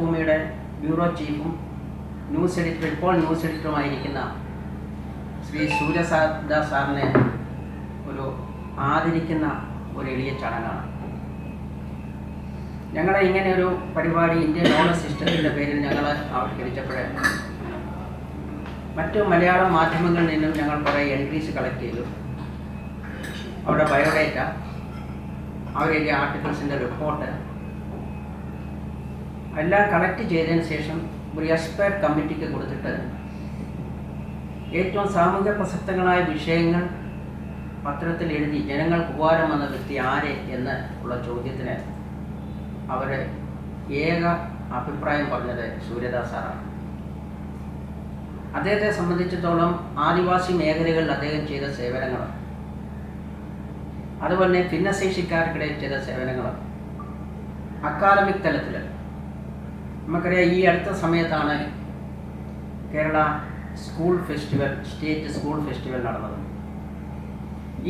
മാതൃഭൂമിയുടെ ബ്യൂറോ ചീഫും news editor ഇപ്പോൾ ന്യൂസ് എഡിറ്ററുമായിരിക്കുന്ന ശ്രീ സൂര്യസാദ സാറിനെ ഒരു ആദരിക്കുന്ന ഒരു എളിയ ചടങ്ങാണ്. ഞങ്ങളെ ഇങ്ങനെ ഒരു പരിപാടി ഇന്ത്യൻ നോളജ് സിസ്റ്റത്തിന്റെ പേരിൽ ഞങ്ങൾ ആവിഷ്കരിച്ചപ്പോഴേ മറ്റു മലയാള മാധ്യമങ്ങളിൽ നിന്നും ഞങ്ങൾ കുറേ എൻട്രീസ് കളക്ട് ചെയ്തു. അവരുടെ ബയോഡേറ്റ അവരെ ആർട്ടിക്കിൾസിന്റെ റിപ്പോർട്ട് എല്ലാം കളക്ട് ചെയ്തതിന് ശേഷം ഒരു എക്സ്പേർട്ട് കമ്മിറ്റിക്ക് കൊടുത്തിട്ട് ഏറ്റവും സാമൂഹ്യ പ്രസക്തങ്ങളായ വിഷയങ്ങൾ പത്രത്തിൽ എഴുതി ജനങ്ങൾക്ക് ഉപകാരം വന്ന വ്യക്തി ആര് എന്ന് ഉള്ള ചോദ്യത്തിന് അവർ ഏക അഭിപ്രായം പറഞ്ഞത് സൂര്യദാസാറാണ് അദ്ദേഹത്തെ സംബന്ധിച്ചിടത്തോളം ആദിവാസി മേഖലകളിൽ അദ്ദേഹം ചെയ്ത സേവനങ്ങൾ അതുപോലെ ഭിന്നശേഷിക്കാർക്കിടയിൽ ചെയ്ത സേവനങ്ങൾ അക്കാദമിക് തലത്തിൽ നമുക്കറിയാം ഈ അടുത്ത സമയത്താണ് Kerala school festival state school festival നടന്നത്.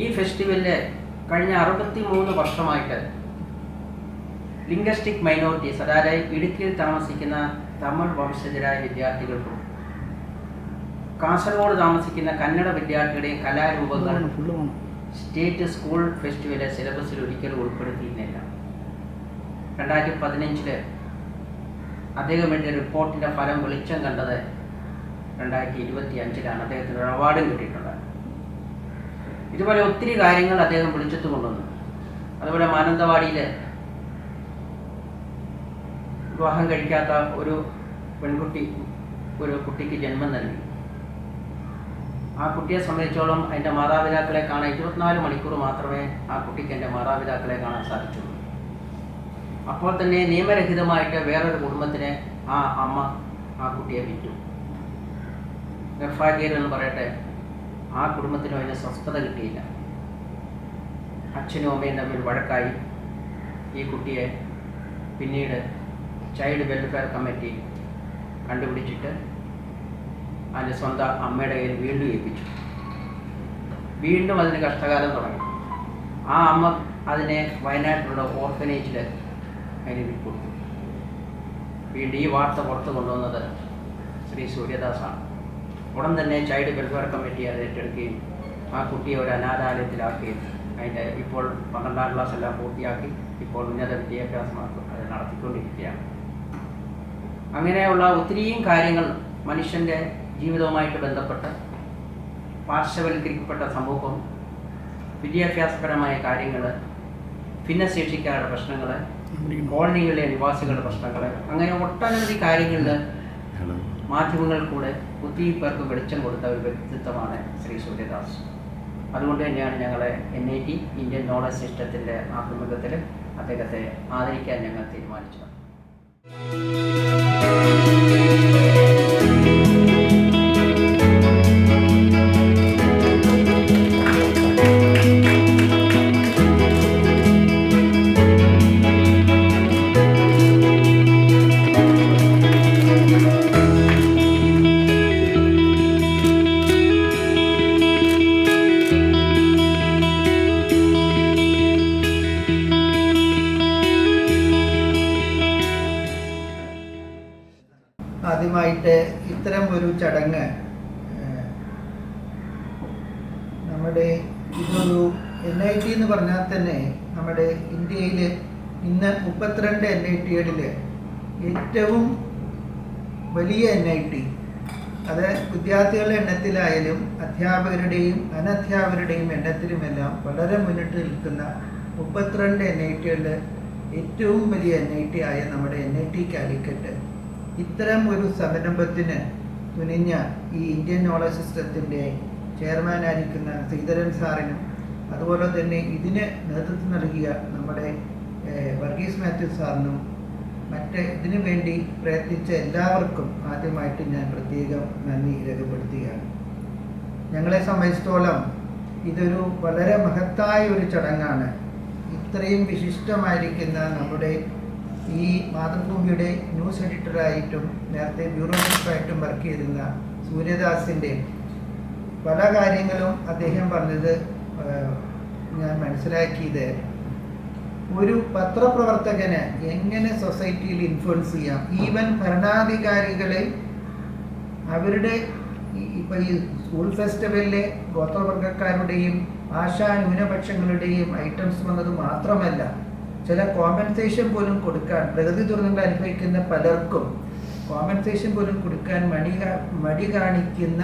ഈ ഫെസ്റ്റിവലിൽ കഴിഞ്ഞ അറുപത്തി മൂന്ന് വർഷമായിട്ട് ലിംഗസ്റ്റിക് മൈനോറിറ്റീസ് അതായത് ഇടുക്കിയിൽ താമസിക്കുന്ന തമിഴ് വംശജരായ വിദ്യാർത്ഥികൾക്കും കാസർഗോഡ് താമസിക്കുന്ന കന്നഡ വിദ്യാർത്ഥികളുടെയും കലാരൂപങ്ങൾ സ്റ്റേറ്റ് സ്കൂൾ ഫെസ്റ്റിവലിലെ സിലബസിൽ ഒരിക്കലും ഉൾപ്പെടുത്തിയിരുന്നില്ല. രണ്ടായിരത്തി പതിനഞ്ചിൽ അദ്ദേഹം എഴുതിയ റിപ്പോർട്ടിന്റെ ഫലം വെളിച്ചം കണ്ടത് രണ്ടായിരത്തി ഇരുപത്തി അഞ്ചിലാണ് അദ്ദേഹത്തിന് ഒരു അവാർഡും കിട്ടിയിട്ടുള്ളത് ഇതുപോലെ ഒത്തിരി കാര്യങ്ങൾ അദ്ദേഹം വിളിച്ചെത്തു കൊണ്ടുവന്നു. അതുപോലെ മാനന്തവാടിയിൽ വിവാഹം കഴിക്കാത്ത ഒരു പെൺകുട്ടി ഒരു കുട്ടിക്ക് ജന്മം നൽകി. ആ കുട്ടിയെ സംബന്ധിച്ചോളം എന്റെ മാതാപിതാക്കളെ കാണാൻ ഇരുപത്തിനാല് മണിക്കൂർ മാത്രമേ ആ കുട്ടിക്ക് എന്റെ മാതാപിതാക്കളെ കാണാൻ സാധിച്ചുള്ളൂ. അപ്പോൾ തന്നെ നിയമരഹിതമായിട്ട് വേറൊരു കുടുംബത്തിന് ആ അമ്മ ആ കുട്ടിയെ വിറ്റു. നിർഭാഗ്യർ എന്ന് പറയട്ടെ ആ കുടുംബത്തിനും അതിന് സ്വസ്ഥത കിട്ടിയില്ല. അച്ഛനും അമ്മയും തമ്മിൽ വഴക്കായി ഈ കുട്ടിയെ പിന്നീട് ചൈൽഡ് വെൽഫെയർ കമ്മിറ്റി കണ്ടുപിടിച്ചിട്ട് അതിന്റെ സ്വന്തം അമ്മയുടെ കയ്യിൽ വീണ്ടും ഏൽപ്പിച്ചു. വീണ്ടും അതിന് കഷ്ടകാലം തുടങ്ങി. ആ അമ്മ അതിനെ വയനാട്ടിലുള്ള ഓർഫനേജിൽ വിട്ടുകൊടുത്തു വീണ്ടും ഈ വാർത്ത പുറത്തു കൊണ്ടുവന്നത് ശ്രീ സൂര്യദാസാണ്. ഉടൻ തന്നെ ചൈൽഡ് വെൽഫെയർ കമ്മിറ്റി അത് ഏറ്റെടുക്കുകയും ആ കുട്ടിയെ ഒരു അനാഥാലയത്തിലാക്കുകയും അതിന്റെ ഇപ്പോൾ പന്ത്രണ്ടാം ക്ലാസ് എല്ലാം പൂർത്തിയാക്കി ഇപ്പോൾ ഉന്നത വിദ്യാഭ്യാസം അത് നടത്തിക്കൊണ്ടിരിക്കുകയാണ്. അങ്ങനെയുള്ള ഒത്തിരിയും കാര്യങ്ങൾ മനുഷ്യന്റെ ജീവിതവുമായിട്ട് ബന്ധപ്പെട്ട് പാർശ്വവൽക്കരിക്കപ്പെട്ട സമൂഹം വിദ്യാഭ്യാസപരമായ കാര്യങ്ങൾ ഭിന്നശേഷിക്കാരുടെ പ്രശ്നങ്ങൾ കോളനികളിലെ നിവാസികളുടെ പ്രശ്നങ്ങൾ അങ്ങനെ ഒട്ടനവധി കാര്യങ്ങളിൽ മാധ്യമങ്ങൾ കൂടെ ഒത്തിരി പേർക്ക് വെളിച്ചം കൊടുത്ത ഒരു വ്യക്തിത്വമാണ് ശ്രീ സൂര്യദാസ്. അതുകൊണ്ട് തന്നെയാണ് ഞങ്ങൾ N I T Indian knowledge സിസ്റ്റത്തിന്റെ ആഭിമുഖ്യത്തിൽ അദ്ദേഹത്തെ ആദരിക്കാൻ ഞങ്ങൾ തീരുമാനിച്ചത്. ഇത്തരം ഒരു ചടങ്ങ് നമ്മുടെ ഇതൊരു എൻ ഐ ടി എന്ന് പറഞ്ഞാൽ തന്നെ നമ്മുടെ ഇന്ത്യയിൽ ഇന്ന് മുപ്പത്തിരണ്ട് എൻ ഐ ടികളിൽ ഏറ്റവും വലിയ എൻ ഐ ടി അത് വിദ്യാർത്ഥികളുടെ എണ്ണത്തിലായാലും അധ്യാപകരുടെയും അനധ്യാപകരുടെയും എണ്ണത്തിലുമെല്ലാം വളരെ മുന്നിട്ട് നിൽക്കുന്ന മുപ്പത്തിരണ്ട് എൻ ഐ ടികളിൽ ഏറ്റവും വലിയ എൻ ഐ ടി ആയ നമ്മുടെ എൻ ഐ ടി കാലിക്കറ്റ് ഇത്തരം ഒരു സംരംഭത്തിന് തുനിഞ്ഞ ഈ ഇന്ത്യൻ നോളജ് സിസ്റ്റത്തിന്റെ ചെയർമാനായിരിക്കുന്ന ശ്രീധരൻ സാറിനും അതുപോലെ തന്നെ ഇതിന് നേതൃത്വം നൽകിയ നമ്മുടെ വർഗീസ് മാത്യു സാറിനും മറ്റ് ഇതിനു വേണ്ടി പ്രയത്നിച്ച എല്ലാവർക്കും ആദ്യമായിട്ട് ഞാൻ പ്രത്യേകം നന്ദി രേഖപ്പെടുത്തുകയാണ്. ഞങ്ങളെ സംബന്ധിച്ചിടത്തോളം ഇതൊരു വളരെ മഹത്തായ ഒരു ചടങ്ങാണ്. ഇത്രയും വിശിഷ്ടമായിരിക്കുന്ന നമ്മുടെ ഈ മാതൃഭൂമിയുടെ ന്യൂസ് എഡിറ്ററായിട്ടും നേരത്തെ ബ്യൂറോ ചീഫായിട്ടും വർക്ക് ചെയ്തിരുന്ന സൂര്യദാസിന്റെ പല കാര്യങ്ങളും അദ്ദേഹം പറഞ്ഞത് ഞാൻ മനസ്സിലാക്കിയത്. ഒരു പത്രപ്രവർത്തകന് എങ്ങനെ സൊസൈറ്റിയിൽ ഇൻഫ്ലുവൻസ് ചെയ്യാം? ഈവൻ ഭരണാധികാരികളെ അവരുടെ ഇപ്പൊ ഈ സ്കൂൾ ഫെസ്റ്റിവലിലെ ഗോത്രവർഗക്കാരുടെയും ആശാ ന്യൂനപക്ഷങ്ങളുടെയും ഐറ്റംസ് വന്നത് മാത്രമല്ല ചില കോമ്പൻസേഷൻ പോലും കൊടുക്കാൻ പ്രകൃതി ദുരന്തങ്ങൾ അനുഭവിക്കുന്ന പലർക്കും കോമ്പൻസേഷൻ പോലും കൊടുക്കാൻ മടി മടി കാണിക്കുന്ന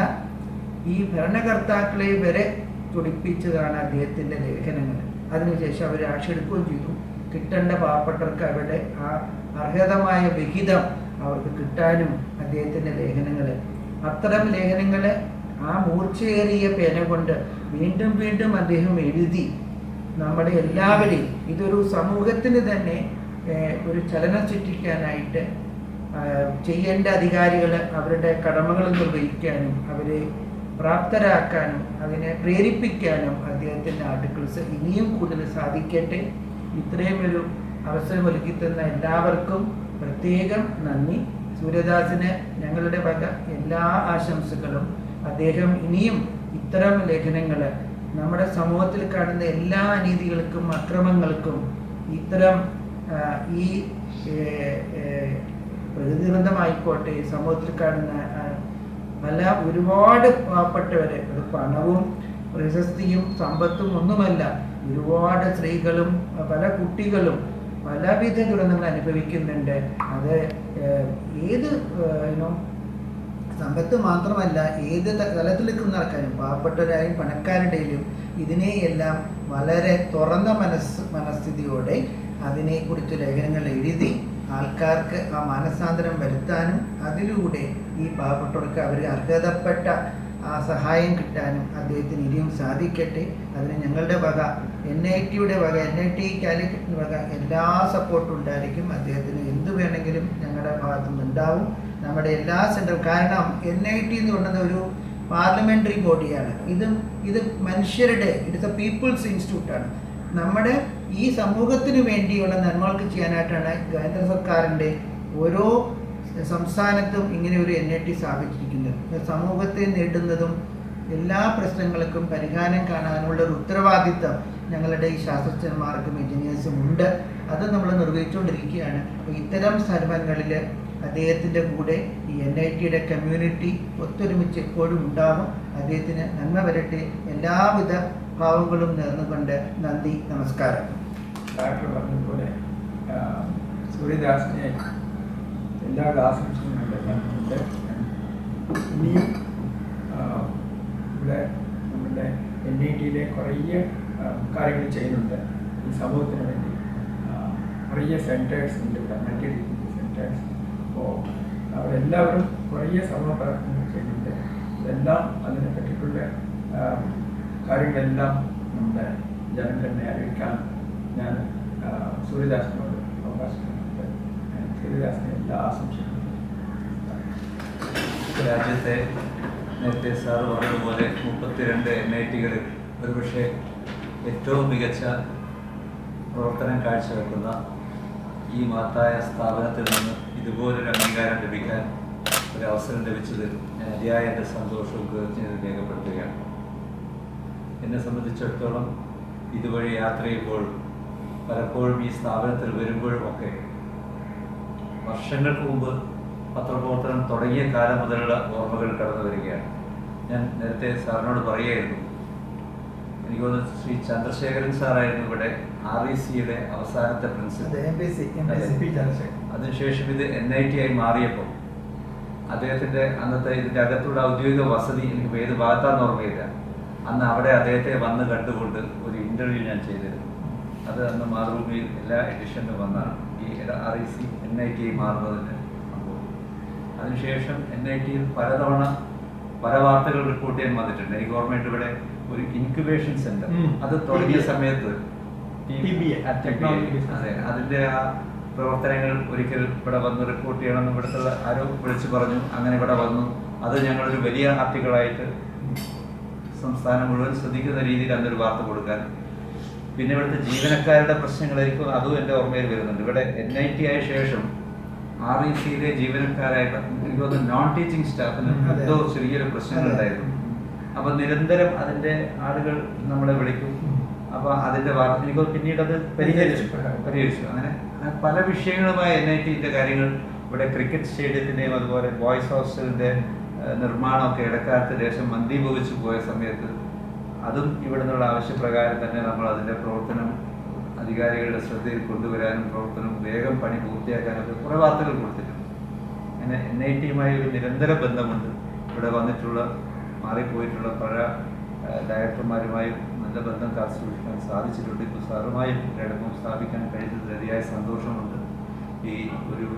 ഈ ഭരണകർത്താക്കളെ വരെ തുടിപ്പിച്ചതാണ് അദ്ദേഹത്തിന്റെ ലേഖനങ്ങൾ. അതിനുശേഷം അവർ ആക്ഷേപിക്കുകയും ചെയ്തു. കിട്ടേണ്ട പാവപ്പെട്ടവർക്ക് അവരുടെ ആ അർഹതമായ വിഹിതം അവർക്ക് കിട്ടാനും അദ്ദേഹത്തിന്റെ ലേഖനങ്ങൾ. അത്തരം ലേഖനങ്ങൾ ആ മൂർച്ചയേറിയ പേന കൊണ്ട് വീണ്ടും വീണ്ടും അദ്ദേഹം എഴുതി. നമ്മുടെ എല്ലാവരെയും ഇതൊരു സമൂഹത്തിന് തന്നെ ഒരു ചലനം സൃഷ്ടിക്കാനായിട്ട് ചെയ്യേണ്ട അധികാരികൾ അവരുടെ കടമകൾ നിർവഹിക്കാനും അവരെ പ്രാപ്തരാക്കാനും അതിനെ പ്രേരിപ്പിക്കാനും അദ്ദേഹത്തിന്റെ ആർട്ടിക്കിൾസ് ഇനിയും കൂടുതൽ സാധിക്കട്ടെ. ഇത്രയും ഒരു അവസരം ഒരുക്കി തന്ന എല്ലാവർക്കും പ്രത്യേകം നന്ദി. സൂര്യദാസിന് ഞങ്ങളുടെ വക എല്ലാ ആശംസകളും. അദ്ദേഹം ഇനിയും ഇത്തരം ലേഖനങ്ങൾ നമ്മുടെ സമൂഹത്തിൽ കാണുന്ന എല്ലാ അനീതികൾക്കും അക്രമങ്ങൾക്കും ഇത്തരം ഈ ഏഹ്, ഏഹ്, പ്രകൃതി ദുരന്തമായിക്കോട്ടെ സമൂഹത്തിൽ കാണുന്ന പല ഒരുപാട് പാവപ്പെട്ടവരെ അത് പണവും പ്രശസ്തിയും സമ്പത്തും ഒന്നുമല്ല ഒരുപാട് സ്ത്രീകളും പല കുട്ടികളും പലവിധ ദുരന്തങ്ങൾ അനുഭവിക്കുന്നുണ്ട്. അത് ഏത് സമ്പത്ത് മാത്രമല്ല ഏത് ത- തലത്തിൽ നിൽക്കുന്ന ആൾക്കാരും പാവപ്പെട്ടവരായും പണക്കാരുടെയും ഇതിനെയെല്ലാം വളരെ തുറന്ന മനസ് മനസ്ഥിതിയോടെ അതിനെക്കുറിച്ച് ലേഖനങ്ങൾ എഴുതി ആൾക്കാർക്ക് ആ മാനസാന്തരം വരുത്താനും അതിലൂടെ ഈ പാവപ്പെട്ടവർക്ക് അവർ അർഹതപ്പെട്ട ആ സഹായം കിട്ടാനും അദ്ദേഹത്തിന് ഇനിയും സാധിക്കട്ടെ. അതിന് ഞങ്ങളുടെ വക എൻ ഐ ടിയുടെ വക എൻ ഐ ടി കാലിക്കറ്റിന്റെ വക എല്ലാ സപ്പോർട്ടും ഉണ്ടായിരിക്കും. അദ്ദേഹത്തിന് എന്ത് വേണമെങ്കിലും ഞങ്ങളുടെ ഭാഗത്തുനിന്ന് ഉണ്ടാവും നമ്മുടെ എല്ലാ സെൻട്രൽ കാരണം എൻ ഐ ടി എന്ന് പറയുന്നത് ഒരു പാർലമെന്ററി ബോഡിയാണ് ഇത് ഇത് മനുഷ്യരുടെ ഇറ്റ്സ് എ പീപ്പിൾസ് ഇൻസ്റ്റിറ്റ്യൂട്ടാണ് നമ്മുടെ ഈ സമൂഹത്തിന് വേണ്ടിയുള്ള നന്മകൾക്ക് ചെയ്യാനായിട്ടാണ് കേന്ദ്ര സർക്കാരിന്റെ ഓരോ സംസ്ഥാനത്തും ഇങ്ങനെ ഒരു എൻ ഐ ടി സ്ഥാപിച്ചിരിക്കുന്നത്. സമൂഹത്തെ നേടുന്നതും എല്ലാ പ്രശ്നങ്ങൾക്കും പരിഹാരം കാണാനുള്ള ഒരു ഉത്തരവാദിത്തം ഞങ്ങളുടെ ഈ ശാസ്ത്രജ്ഞന്മാർക്കും എഞ്ചിനീയേഴ്സും ഉണ്ട്. അത് നമ്മൾ നിർവഹിച്ചുകൊണ്ടിരിക്കുകയാണ്. അപ്പോൾ ഇത്തരം സ്ഥലങ്ങളിൽ അദ്ദേഹത്തിന്റെ കൂടെ ഈ എൻ ഐ ടിയുടെ കമ്മ്യൂണിറ്റി ഒത്തൊരുമിച്ച് എപ്പോഴും ഉണ്ടാകും. അദ്ദേഹത്തിന് നന്മ വരട്ടെ. എല്ലാവിധ ഭാവങ്ങളും നേർന്നുകൊണ്ട് നന്ദി നമസ്കാരം. ഡോക്ടർ പറഞ്ഞതുപോലെ സൂര്യദാസിനെ എല്ലാ ഉണ്ട് ഇനിയും ഇവിടെ നമ്മുടെ എൻ ഐ ടിയിലെ കുറേ കാര്യങ്ങൾ ചെയ്യുന്നുണ്ട്. ഈ സമൂഹത്തിന് വേണ്ടി കുറേ സെന്റേഴ്സ് ഉണ്ട് ഇവിടെ അപ്പോൾ അവരെല്ലാവരും കുറേ സമൂഹ പ്രവർത്തനങ്ങൾ ചെയ്യുന്നുണ്ട് ഇതെല്ലാം അതിനെ പറ്റിയിട്ടുള്ള കാര്യങ്ങളെല്ലാം നമ്മുടെ ജനങ്ങളെ അറിയിക്കാൻ ഞാൻ സൂര്യദാസിനോട് അവകാശപ്പെടുന്നുണ്ട്. സൂര്യദാസിനെ എല്ലാ ആശംസകളും രാജ്യത്തെ നേരത്തെ സാറ് പറഞ്ഞതുപോലെ മുപ്പത്തിരണ്ട് എൻ ഐ ടികളിൽ ഒരുപക്ഷെ ഏറ്റവും മികച്ച പ്രവർത്തനം കാഴ്ചവെക്കുന്ന ഈ മഹത്തായ സ്ഥാപനത്തിൽ നിന്ന് ഇതുപോലൊരു അംഗീകാരം ലഭിക്കാൻ ഒരു അവസരം ലഭിച്ചതിൽ ഞാൻ അതിയായ എന്റെ സന്തോഷവും കൃതജ്ഞതയും രേഖപ്പെടുത്തുകയാണ്. എന്നെ സംബന്ധിച്ചിടത്തോളം ഇതുവഴി യാത്ര ചെയ്യുമ്പോൾ പലപ്പോഴും ഈ സ്ഥാപനത്തിൽ വരുമ്പോഴും ഒക്കെ വർഷങ്ങൾക്ക് മുമ്പ് പത്രപ്രവർത്തനം തുടങ്ങിയ കാലം മുതലുള്ള ഓർമ്മകൾ കടന്നു വരികയാണ് ഞാൻ നേരത്തെ സാറിനോട് പറയുമായിരുന്നു എനിക്ക് തോന്നുന്നു ശ്രീ ചന്ദ്രശേഖരൻ സാറായിരുന്നു ഇവിടെ ആർ ഇ സിയുടെ അവസാനത്തെ പ്രിൻസിപ്പൽ അതിനുശേഷം ഇത് എൻ ഐ ടി ആയി മാറിയപ്പോൾ അദ്ദേഹത്തിന്റെ അന്നത്തെ ഇതിന്റെ അകത്തുള്ള ഔദ്യോഗിക വസതി എനിക്ക് ഏത് ഭാഗത്താന്ന് ഓർമ്മയില്ല. അന്ന് അവിടെ അദ്ദേഹത്തെ വന്ന് കണ്ടുകൊണ്ട് ഒരു ഇന്റർവ്യൂ ഞാൻ ചെയ്തിരുന്നു. അത് അന്ന് മാതൃഭൂമിയിൽ എല്ലാ എഡിഷനിലും വന്നാണ്. ഈ R I C N I T ആയി മാറുന്നതിന് സംഭവം. അതിനുശേഷം എൻ ഐ ടിയിൽ പലതവണ പല വാർത്തകൾ റിപ്പോർട്ട് ചെയ്യാൻ വന്നിട്ടുണ്ട്. ഈ ഗവൺമെന്റ് ഇവിടെ ഒരു ഇൻക്യുബേഷൻ സെന്റർ അത് തുടങ്ങിയ സമയത്ത് അതെ അതിന്റെ ആ പ്രവർത്തനങ്ങൾ ഒരിക്കൽ ഇവിടെ വന്ന് റിപ്പോർട്ട് ചെയ്യണമെന്ന് ഇവിടുത്തെ ആരോ വിളിച്ചു പറഞ്ഞു. അങ്ങനെ ഇവിടെ വന്നു. അത് ഞങ്ങളൊരു വലിയ ആർട്ടിക്കിളായിട്ട് സംസ്ഥാനം മുഴുവൻ ശ്രദ്ധിക്കുന്ന രീതിയിൽ അന്നൊരു വാർത്ത കൊടുക്കാൻ. പിന്നെ ഇവിടുത്തെ ജീവനക്കാരുടെ പ്രശ്നങ്ങളായിരിക്കും അതും എന്റെ ഓർമ്മയിൽ വരുന്നുണ്ട്. ഇവിടെ എൻ ഐ ടി ആയ ശേഷം ആർ ഇ സിയിലെ ജീവനക്കാരായിട്ട് എനിക്ക് തോന്നുന്നു നോൺ ടീച്ചിങ് സ്റ്റാഫിന്. എന്തോ ചെറിയൊരു പ്രശ്നങ്ങളുണ്ടായിരുന്നു അപ്പൊ നിരന്തരം അതിന്റെ ആളുകൾ നമ്മളെ വിളിക്കും. അപ്പൊ അതിന്റെ എനിക്ക് പിന്നീട് അത് പരിഹരിച്ചു. പരിഹരിച്ചു. അങ്ങനെ പല വിഷയങ്ങളുമായി എൻ ഐ ടിന്റെ കാര്യങ്ങൾ ഇവിടെ ക്രിക്കറ്റ് സ്റ്റേഡിയത്തിന്റെയും അതുപോലെ ബോയ്സ് ഹോസ്റ്റലിന്റെ നിർമ്മാണമൊക്കെ ഇടക്കാലത്ത് ദേശം മന്ദീഭവിച്ചു പോയ സമയത്ത് അതും ഇവിടെ നിന്നുള്ള ആവശ്യപ്രകാരം തന്നെ നമ്മൾ അതിന്റെ പ്രവർത്തനം അധികാരികളുടെ ശ്രദ്ധയിൽ കൊണ്ടുവരാനും പ്രവർത്തനം വേഗം പണി പൂർത്തിയാക്കാനൊക്കെ കുറേ വാർത്തകൾ കൊടുത്തിട്ടുണ്ട്. അങ്ങനെ എൻ ഐ ടിയുമായി ഒരു നിരന്തര ബന്ധമുണ്ട്. ഇവിടെ വന്നിട്ടുള്ള മാറിപ്പോയിട്ടുള്ള ആ, ഡയറക്ടർമാരുമായും നല്ല ബന്ധം കാത്തു സൂക്ഷിക്കാൻ സാധിച്ചിട്ടുണ്ട്. ഇപ്പോൾ സാറുമായും ഒരടക്കം സ്ഥാപിക്കാൻ കഴിഞ്ഞത് അതിയായ സന്തോഷമുണ്ട്. ഈ ഒരു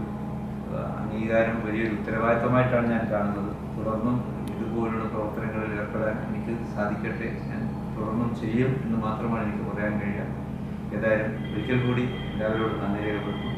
അംഗീകാരം വലിയൊരു ഉത്തരവാദിത്തമായിട്ടാണ് ഞാൻ കാണുന്നത്. തുടർന്നും ഇതുപോലുള്ള പ്രവർത്തനങ്ങളിൽ ഏർപ്പെടാൻ എനിക്ക് സാധിക്കട്ടെ. ഞാൻ തുടർന്നും ചെയ്യും എന്ന് മാത്രമാണ് എനിക്ക് പറയാൻ കഴിയുക. ഏതായാലും ഒരിക്കൽ കൂടി എല്ലാവരോടും നന്ദി രേഖപ്പെടുത്തുന്നു.